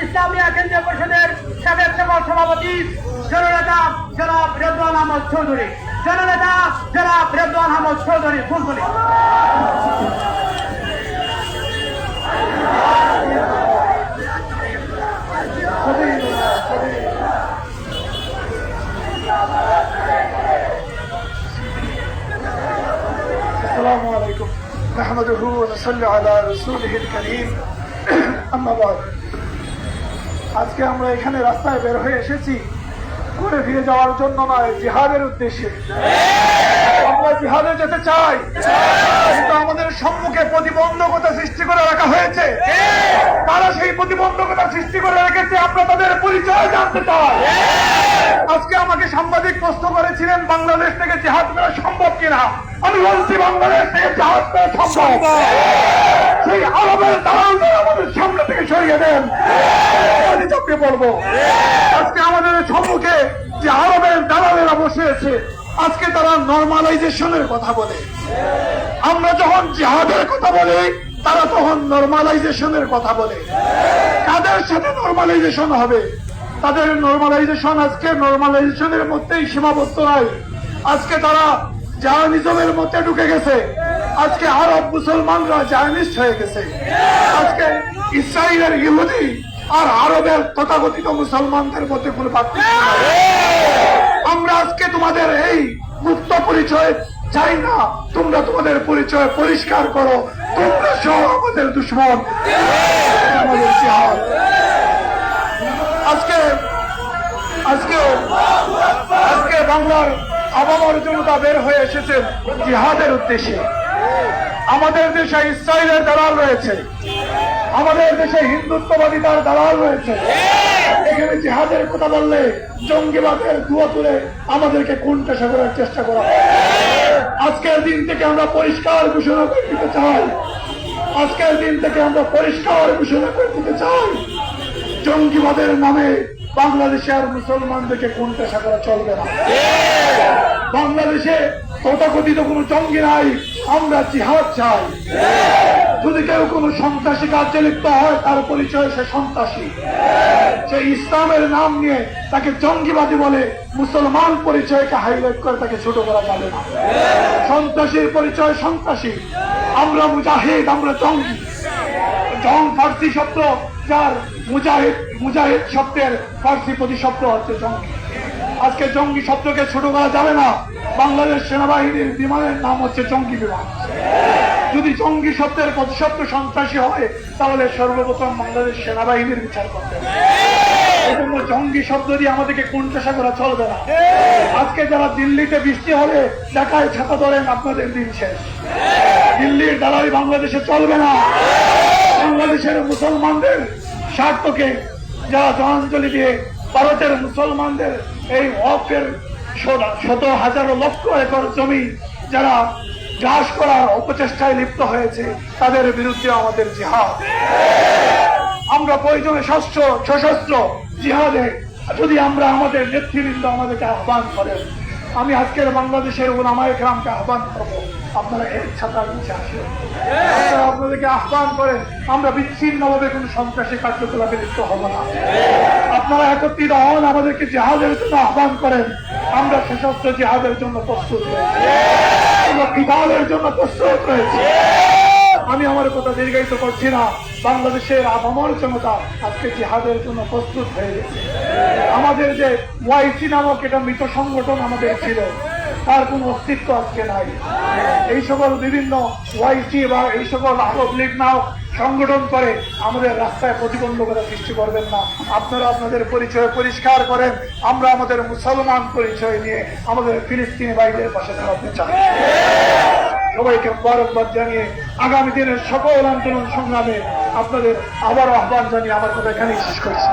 ইসলামিয়া কেন্দ্রীয় পরিষদের সাবেক সফল সভাপতি জননেতা জনাব রেদওয়ান আহমদ চৌধুরী জননেতা জনাব রেদওয়ান আহমদ চৌধুরী ফুলতলি السلام عليكم نحمده ونصلي على رسوله الكريم أما بعد আজকে আমরা এখানে রাস্তায় বের হয়ে এসেছি। ঘুরে ফিরে যাওয়ার জন্য নয়, জিহাদের উদ্দেশ্যে। আমরা জিহাদে যেতে চাই। কিন্তু আমাদের সম্মুখে প্রতিবন্ধকতা সৃষ্টি করে রাখা হয়েছে। তারা সেই প্রতিবন্ধকতা সৃষ্টি করে রেখেছে, আমরা তাদের পরিচয় জানতে চাই। আজকে আমাকে সাংবাদিক প্রশ্ন করেছিলেন, বাংলাদেশ থেকে জাহাজ করা সম্ভব কিনা? আমি বলছি, বাংলাদেশ থেকে জাহাজ করা সম্ভব। সেই আরবের দালালদের আমাদের সামনে থেকে সরিয়ে দেন। চাপিয়ে পড়ব। আজকে আমাদের সম্মুখে যে আরবের দালালেরা বসে আছে, আজকে তারা নর্মালাইজেশনের কথা বলে। আমরা যখন জিহাদের কথা বলি, তারা তখন নর্মালাইজেশনের কথা বলে। কাদের সাথে নর্মালাইজেশন হবে? তাদের নর্মালাইজেশন আজকে নর্মালাইজেশনের মধ্যেই সীমাবদ্ধ নয় আজকে তারা জাহানিজমের মধ্যে ঢুকে গেছে। আজকে আরব মুসলমানরা জাহানিস্ট হয়ে গেছে। আজকে ইসরায়েলের ইহুদি আর আরবের তথাকথিত মুসলমানদের মধ্যে কোনো আমরা আজকে তোমাদের এই মুক্ত পরিচয় চাই না। তোমরা তোমাদের পরিচয় পরিষ্কার করো। তোমরা সহ আমাদের দুশ্মন। আজকে আজকে আজকে বাংলার আবামর জনতা বের হয়ে এসেছে জিহাদের উদ্দেশ্যে। আমাদের দেশে ইসরায়েলের দালাল রয়েছে। আমাদের দেশে হিন্দুত্ববাদিতার দালাল রয়েছে। এখানে জিহাদের কথা বললে জঙ্গিবাদের দুয়া তুলে আমাদেরকে কোনটা করার চেষ্টা করা আজকের দিন থেকে আমরা পরিষ্কার ঘোষণা করে দিতে চাই। আজকের দিন থেকে আমরা পরিষ্কার ঘোষণা করে দিতে চাই। জঙ্গিবাদের নামে বাংলাদেশে আর মুসলমানদেরকে কোনটা করা চলবে না। বাংলাদেশে তথাকথিত কোনো জঙ্গি নাই, আমরা জিহাদ চাই। যদি কেউ কোনো সন্ত্রাসী কার্যে লিপ্ত হয়, তার পরিচয় সে সন্ত্রাসী। সে ইসলামের নাম নিয়ে তাকে জঙ্গিবাদী বলে মুসলমান পরিচয়কে হাইলাইট করে তাকে ছোট করা যাবে না। সন্ত্রাসীর পরিচয় সন্ত্রাসী। আমরা মুজাহিদ, আমরা জঙ্গি। জং ফার্সি শব্দ, যার মুজাহিদ মুজাহিদ শব্দের ফার্সি প্রতিশব্দ হচ্ছে জঙ্গি। আজকে জঙ্গি শব্দকে ছোট করা যাবে না। বাংলাদেশ সেনাবাহিনীর বিমানের নাম হচ্ছে জঙ্গি বিমান। যদি জঙ্গি শব্দের প্রতিশব্দ সন্ত্রাসী হয়, তাহলে সর্বপ্রথম বাংলাদেশ সেনাবাহিনীর বিচার করতে হবে। জঙ্গি শব্দ দিয়ে আমাদেরকে কোনটাসা করা চলবে না। আজকে যারা দিল্লিতে বৃষ্টি হলে দেখায় ছাতা ধরেন, আপনাদের দিন শেষ। দিল্লির দালালি বাংলাদেশে চলবে না। বাংলাদেশের মুসলমানদের স্বার্থকে যারা জনাঞ্জলি দিয়ে, ভারতের মুসলমানদের এই অফের শত হাজার লক্ষ একর জমি যারা গ্রাস করার অপচেষ্টায় লিপ্ত হয়েছে, তাদের বিরুদ্ধে আমাদের জিহাদ। আমরা প্রয়োজনে শস্ত্র সশস্ত্র জিহাদে যদি আমরা আমাদের নেতৃবৃন্দ আমাদেরকে আহ্বান করেন আমি আজকের বাংলাদেশের ওলামায় গ্রামকে আহ্বান করব। আপনারা এক ছাতার নিচে আসেন। আপনাদেরকে আহ্বান করেন, আমরা বিচ্ছিন্নভাবে কোনো সন্ত্রাসী কার্যকলাপে লিপ্ত হব না। আপনারা একত্রিত হন, আমাদেরকে জেহাদের জন্য আহ্বান করেন। আমরা সশস্ত্র জেহাদের জন্য প্রস্তুত রয়েছি। আমরা কিতাবের জন্য প্রস্তুত রয়েছি। আমি আমার কথা দীর্ঘায়িত করছি না। বাংলাদেশের আপামর জনতা আজকে জিহাদের জন্য প্রস্তুত হয়ে গেছে। আমাদের যে ওয়াইসি নামক এটা মৃত সংগঠন আমাদের ছিল, তার কোনো অস্তিত্ব আজকে নাই। এই সকল বিভিন্ন ওয়াইসি বা এই সকল আরব লীগ নাও সংগঠন করে আমাদের রাস্তায় প্রতিবন্ধকতা সৃষ্টি করবেন না। আপনারা আপনাদের পরিচয় পরিষ্কার করেন, আমরা আমাদের মুসলমান পরিচয় নিয়ে আমাদের ফিলিস্তিনি ভাইদের পাশে দাঁড়াতে চাই। সবাইকে মুবারকবাদ জানিয়ে আগামী দিনের সকল আন্দোলন সংগ্রামে আপনাদের আবার আহ্বান জানিয়ে আমার কথা এখানেই শেষ করছি।